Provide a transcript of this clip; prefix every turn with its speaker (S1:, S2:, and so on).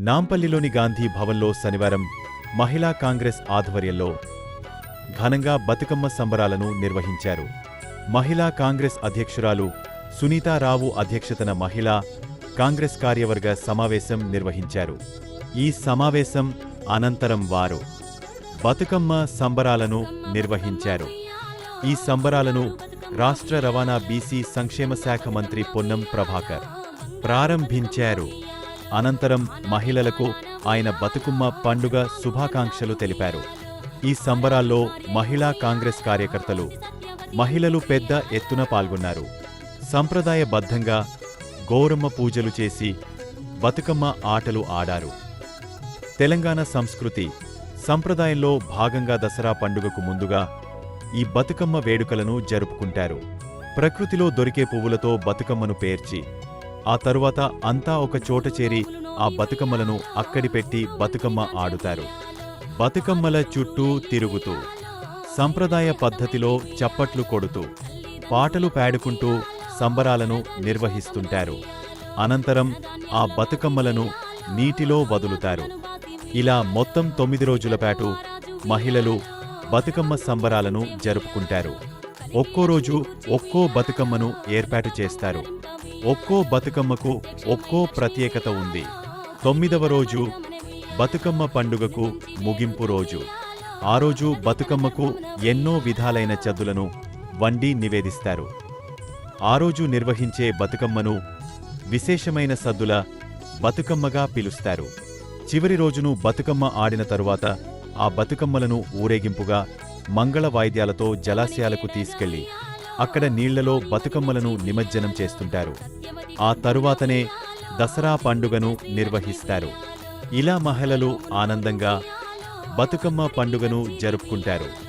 S1: నాంపల్లిలోని గాంధీ భవన్లో శనివారం మహిళా కాంగ్రెస్ ఆధ్వర్యంలో ఘనంగా బతుకమ్మ సంబరాలను నిర్వహించారు. మహిళా కాంగ్రెస్ అధ్యక్షురాలు సునీతారావు అధ్యక్షతన మహిళా కాంగ్రెస్ కార్యవర్గ సమావేశం నిర్వహించారు. ఈ సమావేశం అనంతరం వారు బతుకమ్మ సంబరాలను నిర్వహించారు. ఈ సంబరాలను రాష్ట్ర రవాణా బీసీ సంక్షేమ శాఖ మంత్రి పొన్నం ప్రభాకర్ ప్రారంభించారు. అనంతరం మహిళలకు ఆయన బతుకమ్మ పండుగ శుభాకాంక్షలు తెలిపారు. ఈ సంబరాల్లో మహిళా కాంగ్రెస్ కార్యకర్తలు మహిళలు పెద్ద ఎత్తున పాల్గొన్నారు. సంప్రదాయబద్ధంగా గౌరమ్మ పూజలు చేసి బతుకమ్మ ఆటలు ఆడారు. తెలంగాణ సంస్కృతి సంప్రదాయంలో భాగంగా దసరా పండుగకు ముందుగా ఈ బతుకమ్మ వేడుకలను జరుపుకుంటారు. ప్రకృతిలో దొరికే పువ్వులతో బతుకమ్మను పేర్చి ఆ తరువాత అంతా ఒక చోట చేరి ఆ బతుకమ్మలను అక్కడి పెట్టి బతుకమ్మ ఆడుతారు. బతుకమ్మల చుట్టూ తిరుగుతూ సంప్రదాయ పద్ధతిలో చప్పట్లు కొడుతూ పాటలు పాడుకుంటూ సంబరాలను నిర్వహిస్తుంటారు. అనంతరం ఆ బతుకమ్మలను నీటిలో వదులుతారు. ఇలా మొత్తం తొమ్మిది రోజుల పాటు మహిళలు బతుకమ్మ సంబరాలను జరుపుకుంటారు. ఒక్కో రోజు ఒక్కో బతుకమ్మను ఏర్పాటు చేస్తారు. ఒక్కో బతుకమ్మకు ఒక్కో ప్రత్యేకత ఉంది. తొమ్మిదవ రోజు బతుకమ్మ పండుగకు ముగింపు రోజు. ఆ రోజు బతుకమ్మకు ఎన్నో విధాలైన చద్దులను వండి నివేదిస్తారు. ఆ రోజు నిర్వహించే బతుకమ్మను విశేషమైన సద్దుల బతుకమ్మగా పిలుస్తారు. చివరి రోజును బతుకమ్మ ఆడిన తరువాత ఆ బతుకమ్మలను ఊరేగింపుగా మంగళ వాయిద్యాలతో జలాశయాలకు తీసుకెళ్ళి అక్కడ నీళ్ళలో బతుకమ్మలను నిమజ్జనం చేస్తుంటారు. ఆ తరువాతనే దసరా పండుగను నిర్వహిస్తారు. ఇలా మహిళలు ఆనందంగా బతుకమ్మ పండుగను జరుపుకుంటారు.